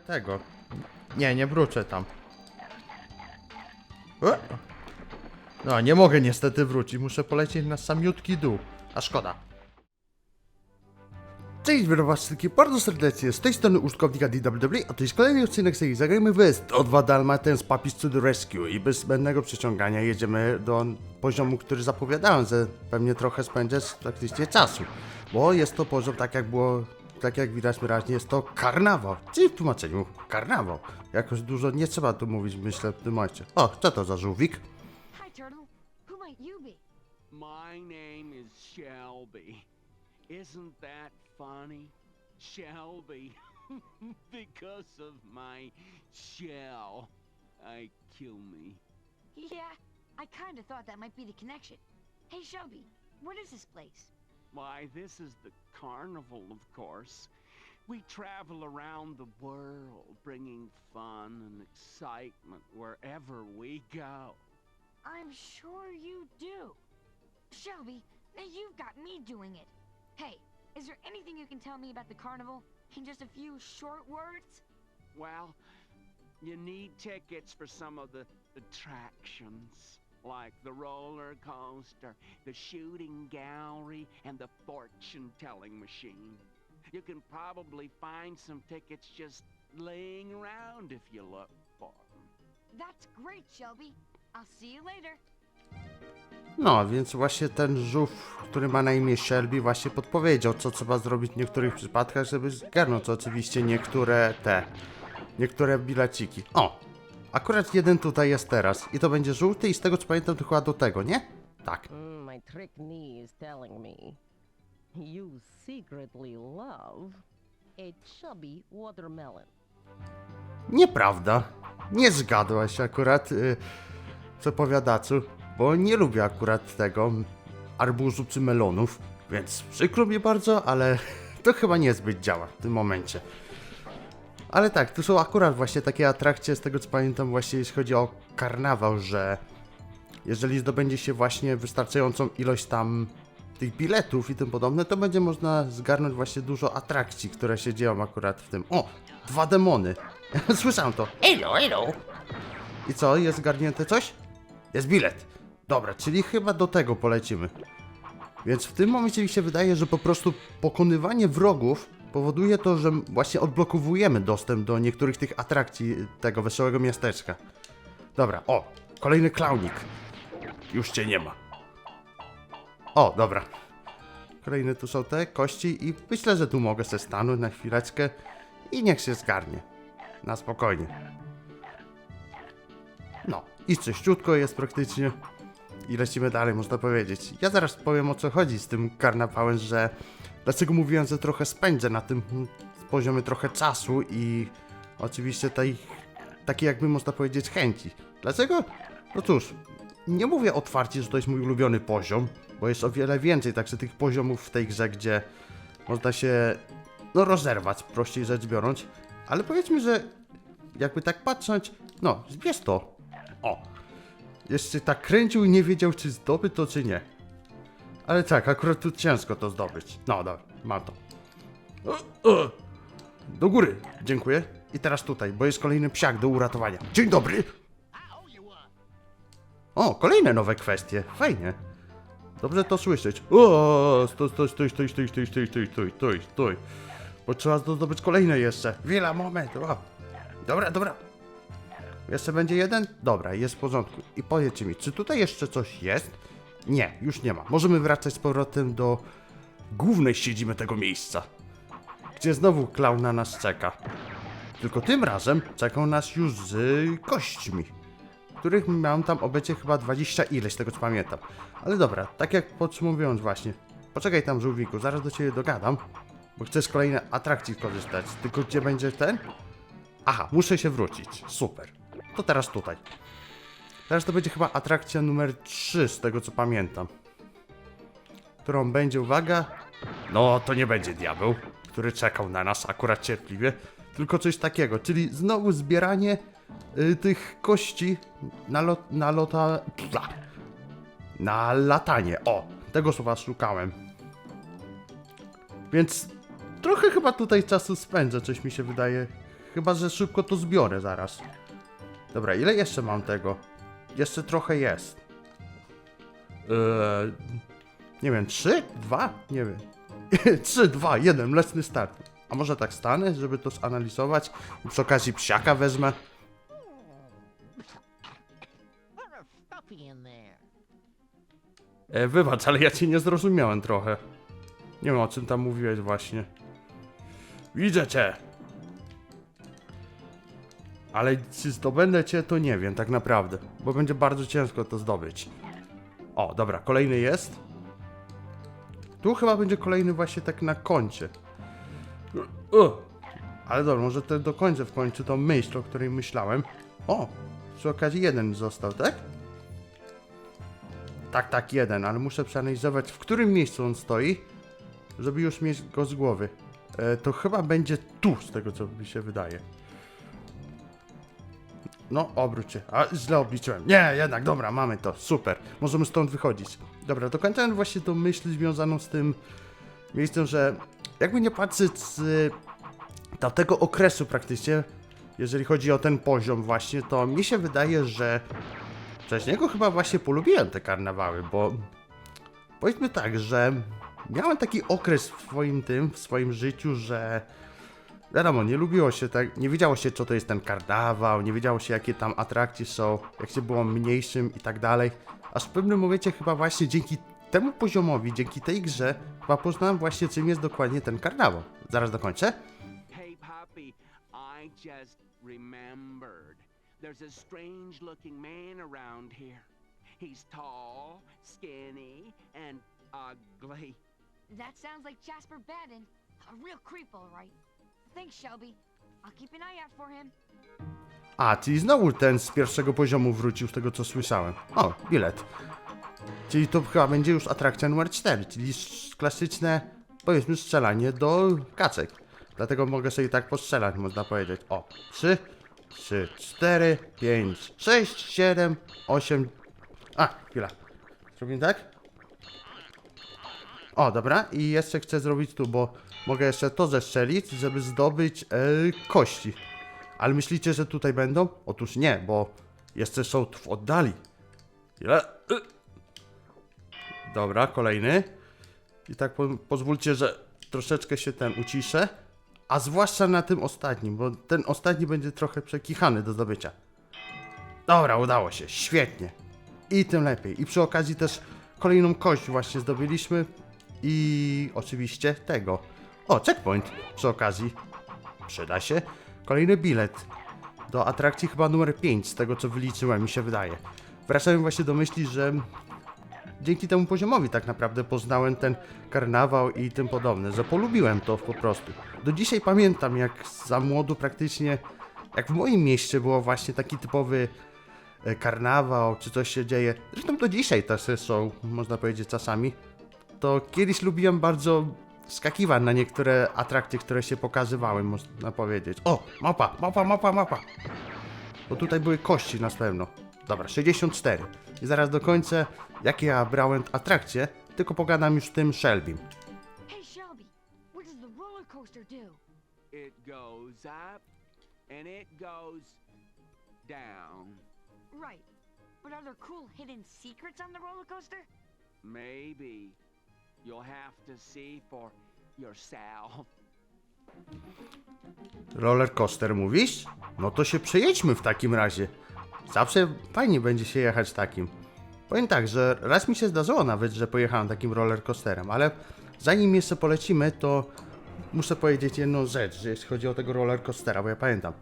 Tego. Nie, nie wrócę tam. E? No, nie mogę niestety wrócić. Muszę polecieć na samiutki dół. A szkoda. Cześć, witam was bardzo serdecznie. Z tej strony użytkownika DWW, a to jest kolejny odcinek serii Zagrajmy w 102 Dalmatens Puppies to the Rescue i bez zbędnego przeciągania jedziemy do poziomu, który zapowiadałem, że pewnie trochę spędzę praktycznie czasu. Bo jest to poziom, tak jak było, tak jak widać wyraźnie, jest to karnawał. Czyli w tłumaczeniu karnawał. Jakoś dużo nie trzeba tu mówić, myślę, w tym momencie. O, co to za żółwik? Hi, Turtle. Who might you be? My name is Shelby. Isn't that funny? Shelby. because of my shell. I kill me. Yeah, I kinda thought that might be the connection. Hey, Shelby, what is this place? Why, this is the carnival, of course. We travel around the world, bringing fun and excitement wherever we go. I'm sure you do. Shelby, now you've got me doing it. Hey, is there anything you can tell me about the carnival in just a few short words? Well, you need tickets for some of the attractions, like the roller coaster, the shooting gallery, and the fortune telling machine. You can probably find some tickets just laying around if you look for them. That's great, Shelby. I'll see you later. No, więc właśnie ten żółw, który ma na imię Shelby, właśnie podpowiedział, co trzeba zrobić w niektórych przypadkach, żeby zgarnąć oczywiście niektóre te, niektóre bileciki. O, akurat jeden tutaj jest teraz i to będzie żółty i z tego co pamiętam to chyba do tego, nie? Tak. Mm, my trick knee is telling me you secretly love a chubby watermelon. Nieprawda. Nie zgadłaś akurat, yy, przepowiadacu, bo nie lubię akurat tego arbuzu czy melonów, więc przykro mi bardzo, ale to chyba niezbyt działa w tym momencie. Ale tak, tu są akurat właśnie takie atrakcje, z tego co pamiętam właśnie jeśli chodzi o karnawał, że jeżeli zdobędzie się właśnie wystarczającą ilość tam tych biletów i tym podobne, to będzie można zgarnąć właśnie dużo atrakcji, które się dzieją akurat w tym. O, dwa demony. Słyszałem to. Elo, elo. I co, jest zgarnięte coś? Jest bilet. Dobra, czyli chyba do tego polecimy. Więc w tym momencie mi się wydaje, że po prostu pokonywanie wrogów powoduje to, że właśnie odblokowujemy dostęp do niektórych tych atrakcji tego wesołego miasteczka. Dobra, o, kolejny klaunik. Już cię nie ma. O, dobra. Kolejne tu są te kości i myślę, że tu mogę se stanąć na chwileczkę i niech się zgarnie. Na spokojnie. No, i czyściutko jest praktycznie. I lecimy dalej, można powiedzieć. Ja zaraz powiem o co chodzi z tym karnawałem, że dlaczego mówiłem, że trochę spędzę na tym mm, poziomie trochę czasu i oczywiście tej, takiej jakby można powiedzieć chęci. Dlaczego? No cóż, nie mówię otwarcie, że to jest mój ulubiony poziom, bo jest o wiele więcej także tych poziomów w tej grze, gdzie można się no rozerwać, prościej rzecz biorąc, ale powiedzmy, że jakby tak patrzeć, no, zbierz to. O. Jeszcze tak kręcił i nie wiedział, czy zdobyć to, czy nie. Ale tak, akurat tu ciężko to zdobyć. No, dobra, mam to. Do góry, dziękuję. I teraz tutaj, bo jest kolejny psiak do uratowania. Dzień dobry! O, kolejne nowe kwestie, fajnie. Dobrze to słyszeć. O, stój, stój, stój, stój, stój, stój, stój, stój, stój, stój, stój. Bo trzeba zdobyć kolejne jeszcze. Chwila, moment. O. Dobra, dobra. Jeszcze będzie jeden? Dobra, jest w porządku. I powiedzcie mi, czy tutaj jeszcze coś jest? Nie, już nie ma. Możemy wracać z powrotem do głównej siedziby tego miejsca. Gdzie znowu klaun na nas czeka. Tylko tym razem czekał nas już z kośćmi. Których miałem tam obecnie chyba 20 ileś, tego co pamiętam. Ale dobra, tak jak podsumowując właśnie. Poczekaj tam, żółwiku, zaraz do ciebie dogadam. Bo chcę z kolejnej atrakcji korzystać. Tylko gdzie będzie ten? Aha, muszę się wrócić. Super. To teraz tutaj. Teraz to będzie chyba atrakcja numer 3, z tego co pamiętam. Którą będzie, uwaga. No, to nie będzie diabeł, który czekał na nas akurat cierpliwie. Tylko coś takiego, czyli znowu zbieranie y, tych kości na, lot, na lota. Pla, na latanie. O, tego słowa szukałem. Więc trochę chyba tutaj czasu spędzę, coś mi się wydaje. Chyba, że szybko to zbiorę zaraz. Dobra, ile jeszcze mam tego? Jeszcze trochę jest. Eee, nie wiem, trzy? Dwa? Nie wiem. trzy, dwa, jeden, lecny start. A może tak stanę, żeby to zanalizować? I przy okazji psiaka wezmę. E, wybacz, ale ja cię nie zrozumiałem trochę. Nie wiem, o czym tam mówiłeś właśnie. Widzę cię! Ale czy zdobędę cię, to nie wiem, tak naprawdę. Bo będzie bardzo ciężko to zdobyć. O, dobra, kolejny jest. Tu chyba będzie kolejny właśnie tak na koncie. U, ale dobra, może to dokończę w końcu tą myśl, o której myślałem. O, przy okazji jeden został, tak? Tak, tak, jeden, ale muszę przeanalizować, w którym miejscu on stoi, żeby już mieć go z głowy. E, to chyba będzie tu, z tego co mi się wydaje. No, obróć się. A, źle obliczyłem. Nie, jednak, dobra, mamy to. Super. Możemy stąd wychodzić. Dobra, dokończałem właśnie tą myśl związaną z tym miejscem, że jakby nie patrzeć z y, tamtego okresu praktycznie, jeżeli chodzi o ten poziom właśnie, to mi się wydaje, że przez niego chyba właśnie polubiłem te karnawały, bo powiedzmy tak, że miałem taki okres w swoim tym, w swoim życiu, że wiadomo, nie lubiło się tak, nie wiedziało się co to jest ten karnawał, nie wiedziało się jakie tam atrakcje są, jak się było mniejszym i tak dalej. Aż w pewnym momencie chyba właśnie dzięki temu poziomowi, dzięki tej grze, chyba poznałem właśnie czym jest dokładnie ten karnawał. Zaraz dokończę. Hey, Poppy, I just remembered. There's a strange looking man around here. He's tall, skinny, and ugly. That sounds like Jasper Bannon. A real creep, all right. Thanks, Shelby. I'll keep an eye out for him. A, czyli znowu ten z pierwszego poziomu wrócił, z tego co słyszałem. O, bilet. Czyli to chyba będzie już atrakcja numer 4, czyli klasyczne, powiedzmy, strzelanie do kaczek. Dlatego mogę sobie tak postrzelać, można powiedzieć. O, 3, 3, 4, 5, 6, 7, 8. A, chwila. Zrobimy tak? O, dobra. I jeszcze chcę zrobić tu, bo mogę jeszcze to zestrzelić, żeby zdobyć e, kości. Ale myślicie, że tutaj będą? Otóż nie, bo jeszcze są tu w oddali. Ile? Y. Dobra, kolejny. I tak po, pozwólcie, że troszeczkę się ten uciszę. A zwłaszcza na tym ostatnim, bo ten ostatni będzie trochę przekichany do zdobycia. Dobra, udało się, świetnie. I tym lepiej. I przy okazji też kolejną kość właśnie zdobyliśmy. I oczywiście tego. O, checkpoint przy okazji. Przyda się. Kolejny bilet do atrakcji chyba numer 5, z tego co wyliczyłem, mi się wydaje. Wracałem właśnie do myśli, że dzięki temu poziomowi tak naprawdę poznałem ten karnawał i tym podobne, że polubiłem to po prostu. Do dzisiaj pamiętam, jak za młodu praktycznie, jak w moim mieście było właśnie taki typowy e, karnawał, czy coś się dzieje. Zresztą do dzisiaj też są, można powiedzieć, czasami. To kiedyś lubiłem bardzo skakiwać na niektóre atrakcje, które się pokazywały, można powiedzieć. O, mapa, mapa, mapa, mapa. Bo tutaj były kości na pewno. Dobra, 64. I zaraz dokończę, jakie ja brałem atrakcje, tylko pogadam już z tym Shelbym. Hey, Shelby, what does the roller coaster do? It goes up and it goes down. Right. But are there cool hidden secrets on the roller coaster? Maybe. You'll have to see for yourself. Roller coaster mówisz? No to się przejedźmy w takim razie. Zawsze fajnie będzie się jechać takim. Powiem tak, że raz mi się zdarzyło nawet, że pojechałem takim roller coasterem, ale zanim jeszcze polecimy, to muszę powiedzieć jedną rzecz, że jeśli chodzi o tego roller coastera, bo ja pamiętam.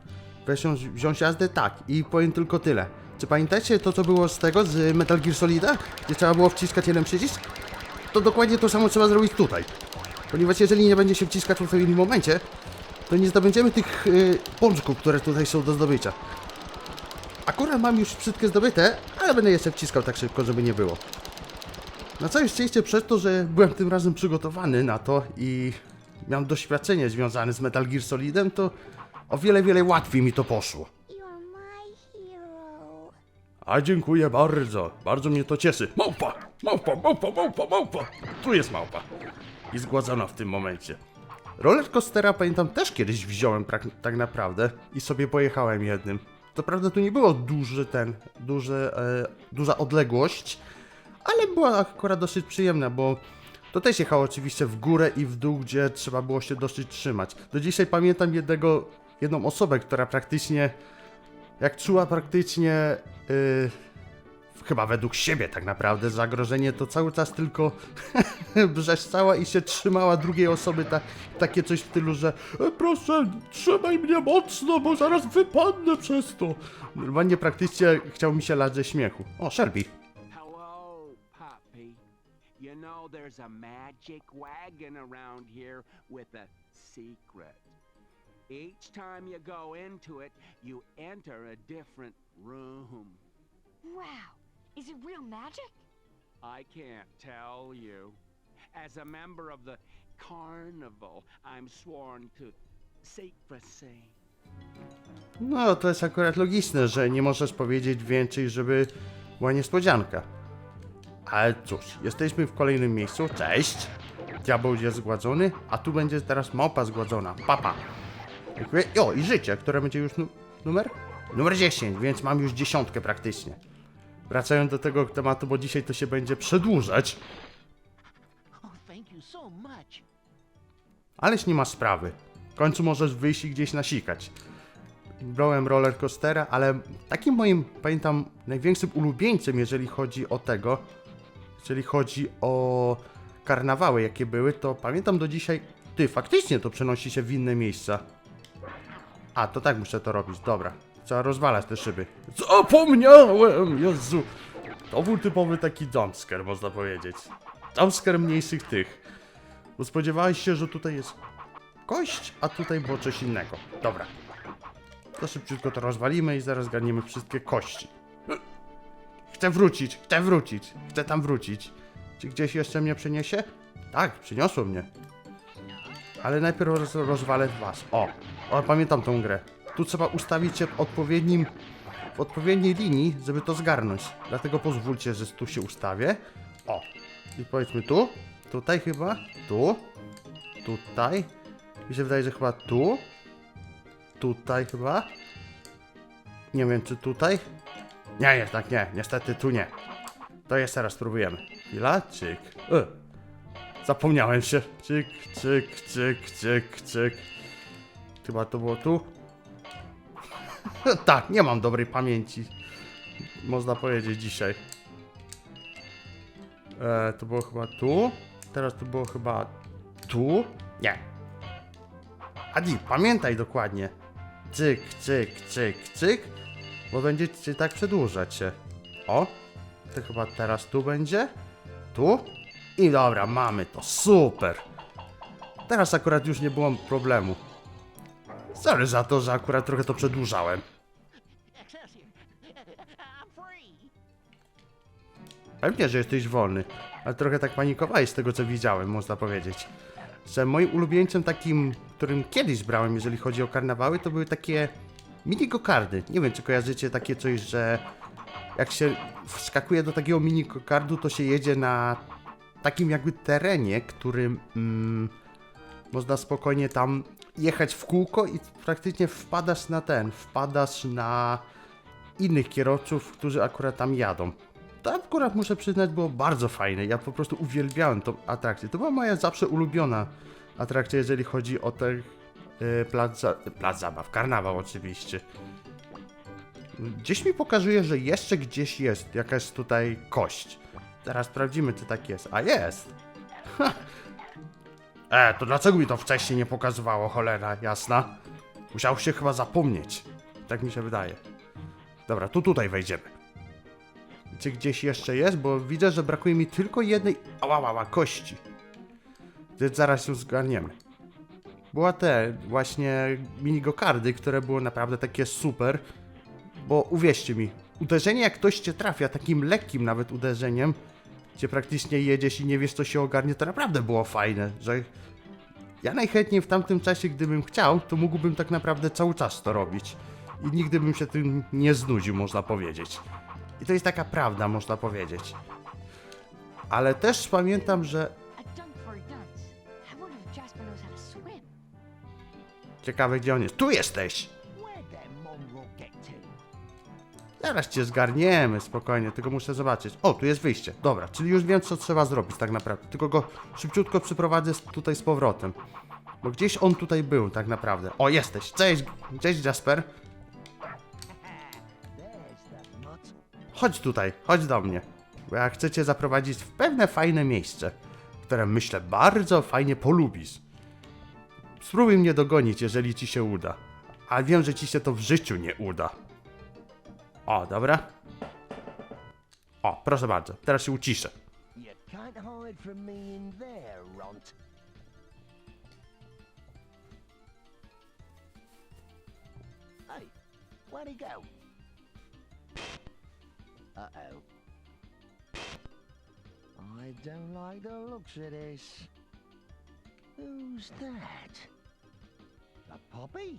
Wziąć, wziąć jazdę? Tak. I powiem tylko tyle. Czy pamiętacie to, co było z tego, z Metal Gear Solida? Gdzie trzeba było wciskać jeden przycisk? To dokładnie to samo trzeba zrobić tutaj. Ponieważ jeżeli nie będzie się wciskać w odpowiednim momencie, to nie zdobędziemy tych y, pączków, które tutaj są do zdobycia. Akurat mam już wszystkie zdobyte, ale będę jeszcze wciskał tak szybko, żeby nie było. Na całe szczęście przez to, że byłem tym razem przygotowany na to i miałem doświadczenie związane z Metal Gear Solidem, to o wiele, wiele łatwiej mi to poszło. A dziękuję bardzo, bardzo mnie to cieszy. Małpa, małpa, małpa, małpa, małpa. Tu jest małpa. I zgładzona w tym momencie. Rollercoastera pamiętam też kiedyś wziąłem tak, naprawdę i sobie pojechałem jednym. To prawda tu nie było duży ten, duży, e, duża odległość, ale była akurat dosyć przyjemna, bo to też jechało oczywiście w górę i w dół, gdzie trzeba było się dosyć trzymać. Do dzisiaj pamiętam jednego, jedną osobę, która praktycznie, jak czuła praktycznie, yy, chyba według siebie tak naprawdę zagrożenie, to cały czas tylko brzeszczała i się trzymała drugiej osoby, ta, takie coś w stylu, że e, proszę, trzymaj mnie mocno, bo zaraz wypadnę przez to. Normalnie praktycznie chciał mi się lać ze śmiechu. O, puppy. You know there's a magic wagon around here with a secret. Each time you go into it, you enter a different room. Wow. Is it real magic? I can't tell you. As a member of the carnival, I'm sworn to secrecy. No, to jest akurat logiczne, że nie możesz powiedzieć więcej, żeby była niespodzianka. Ale cóż, jesteśmy w kolejnym miejscu. Cześć! Diabeł jest zgładzony, a tu będzie teraz małpa zgładzona. Papa. Dziękuję. O, i życie, które będzie już nu numer? Numer 10, więc mam już dziesiątkę praktycznie. Wracając do tego tematu, bo dzisiaj to się będzie przedłużać, Oh, ależ nie ma sprawy. W końcu możesz wyjść i gdzieś nasikać. Brałem roller coastera, ale takim moim, pamiętam, największym ulubieńcem, jeżeli chodzi o tego, jeżeli chodzi o karnawały, jakie były, to pamiętam do dzisiaj, ty, faktycznie to przenosi się w inne miejsca. A, to tak muszę to robić, dobra. Trzeba rozwalać te szyby. Zapomniałem, Jezu. To był typowy taki jumpscare, można powiedzieć. Jumpscare mniejszych tych. Bo spodziewałeś się, że tutaj jest kość, a tutaj było coś innego. Dobra. To szybciutko to rozwalimy i zaraz garniemy wszystkie kości. Chcę wrócić, chcę wrócić, chcę tam wrócić. Czy gdzieś jeszcze mnie przyniesie? Tak, przyniosło mnie. Ale najpierw roz, rozwalę was. O, o, pamiętam tą grę. Tu trzeba ustawić się w odpowiednim, w odpowiedniej linii, żeby to zgarnąć. Dlatego pozwólcie, że tu się ustawię. O, i powiedzmy tu, tutaj chyba, tu, tutaj. Mi się wydaje, że chyba tu, tutaj chyba. Nie wiem, czy tutaj. Nie, jednak nie, niestety tu nie. To jeszcze raz spróbujemy. Chwila, cyk. E. Zapomniałem się. Cyk, cyk, cyk, cyk, cyk. Chyba to było tu. tak, nie mam dobrej pamięci. Można powiedzieć dzisiaj. E, to było chyba tu. Teraz to było chyba tu. Nie. Adi, pamiętaj dokładnie. Cyk, cyk, cyk, cyk. Bo będziecie tak przedłużać się. O, to chyba teraz tu będzie. Tu. I dobra, mamy to. Super. Teraz akurat już nie było problemu. Sorry za to, że akurat trochę to przedłużałem. Pewnie, że jesteś wolny, ale trochę tak panikowałeś z tego, co widziałem, można powiedzieć. Że moim ulubieńcem takim, którym kiedyś brałem, jeżeli chodzi o karnawały, to były takie mini gokardy. Nie wiem, czy kojarzycie takie coś, że jak się wskakuje do takiego mini gokardu, to się jedzie na takim jakby terenie, którym mm, można spokojnie tam jechać w kółko i praktycznie wpadasz na ten, wpadasz na innych kierowców, którzy akurat tam jadą. To akurat muszę przyznać było bardzo fajne. Ja po prostu uwielbiałem tą atrakcję. To była moja zawsze ulubiona atrakcja, jeżeli chodzi o ten yy, plac, za, plac zabaw, karnawał oczywiście. Gdzieś mi pokazuje, że jeszcze gdzieś jest jakaś tutaj kość. Teraz sprawdzimy, czy tak jest. A jest! Ha. E, to dlaczego mi to wcześniej nie pokazywało, cholera, jasna? Musiał się chyba zapomnieć. Tak mi się wydaje. Dobra, tu tutaj wejdziemy. Czy gdzieś jeszcze jest? Bo widzę, że brakuje mi tylko jednej ała, ała, kości. Więc zaraz ją zgarniemy. Była te właśnie minigokardy, które były naprawdę takie super. Bo uwierzcie mi, uderzenie jak ktoś cię trafia, takim lekkim nawet uderzeniem, gdzie praktycznie jedziesz i nie wiesz co się ogarnie, to naprawdę było fajne, że ja najchętniej w tamtym czasie, gdybym chciał, to mógłbym tak naprawdę cały czas to robić. I nigdy bym się tym nie znudził, można powiedzieć. I to jest taka prawda, można powiedzieć. Ale też pamiętam, że. Ciekawe gdzie on jest. Tu jesteś! Zaraz cię zgarniemy, spokojnie, tylko muszę zobaczyć. O, tu jest wyjście. Dobra, czyli już wiem, co trzeba zrobić tak naprawdę. Tylko go szybciutko przyprowadzę tutaj z powrotem. Bo gdzieś on tutaj był, tak naprawdę. O, jesteś. Cześć, cześć Jasper. Chodź tutaj, chodź do mnie. Bo ja chcę cię zaprowadzić w pewne fajne miejsce, które myślę bardzo fajnie polubisz. Spróbuj mnie dogonić, jeżeli ci się uda. A wiem, że ci się to w życiu nie uda. O, dobra. O, proszę bardzo, teraz się uciszę. Where'd he go? Uh-oh. I don't like the looks of this. Who's that? A puppy?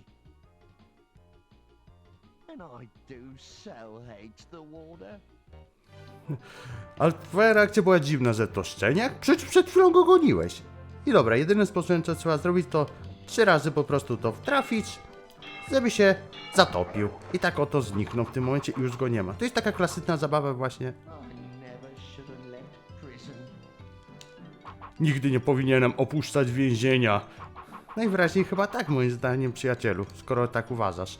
Ale twoja reakcja była dziwna, że to szczeniak? Przecież przed chwilą go goniłeś. I dobra, jedynym sposobem, co trzeba zrobić, to trzy razy po prostu to wtrafić, żeby się zatopił. I tak oto zniknął w tym momencie i już go nie ma. To jest taka klasyczna zabawa właśnie. Nigdy nie powinienem opuszczać więzienia. Najwyraźniej chyba tak, moim zdaniem, przyjacielu, skoro tak uważasz.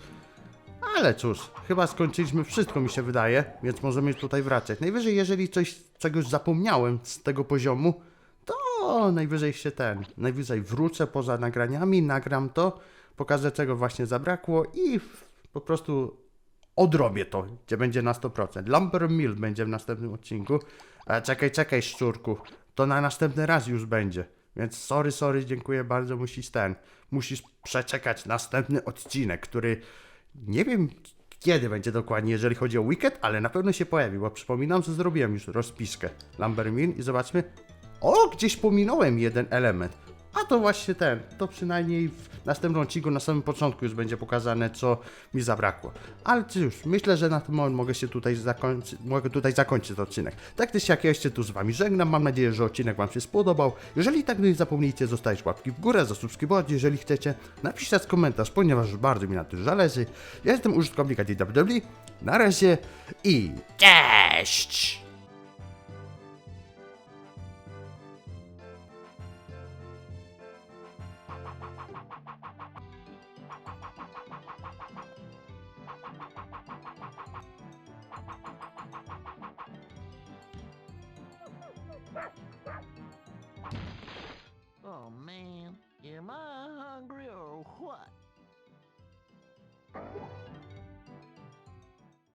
Ale cóż, chyba skończyliśmy wszystko, mi się wydaje, więc możemy tutaj wracać. Najwyżej, jeżeli coś, czegoś zapomniałem z tego poziomu, to najwyżej się ten, najwyżej wrócę poza nagraniami, nagram to, pokażę czego właśnie zabrakło i po prostu odrobię to, gdzie będzie na 100%. Lumber Mill będzie w następnym odcinku. E, czekaj, czekaj, szczurku. To na następny raz już będzie. Więc sorry, sorry, dziękuję bardzo, musisz ten. Musisz przeczekać następny odcinek, który nie wiem kiedy będzie dokładnie, jeżeli chodzi o weekend, ale na pewno się pojawi, bo przypominam, że zrobiłem już rozpiskę Lumber Mill i zobaczmy. O, gdzieś pominąłem jeden element. A to właśnie ten, to przynajmniej w następnym odcinku, na samym początku już będzie pokazane, co mi zabrakło. Ale cóż, myślę, że na ten moment mogę się tutaj zakończyć, mogę tutaj zakończyć ten odcinek. Tak też jak ja się tu z wami żegnam, mam nadzieję, że odcinek wam się spodobał. Jeżeli tak, nie zapomnijcie zostawić łapki w górę, zasubskrybować, jeżeli chcecie, napisać komentarz, ponieważ bardzo mi na tym zależy. Ja jestem użytkownik DWW, na razie i cześć!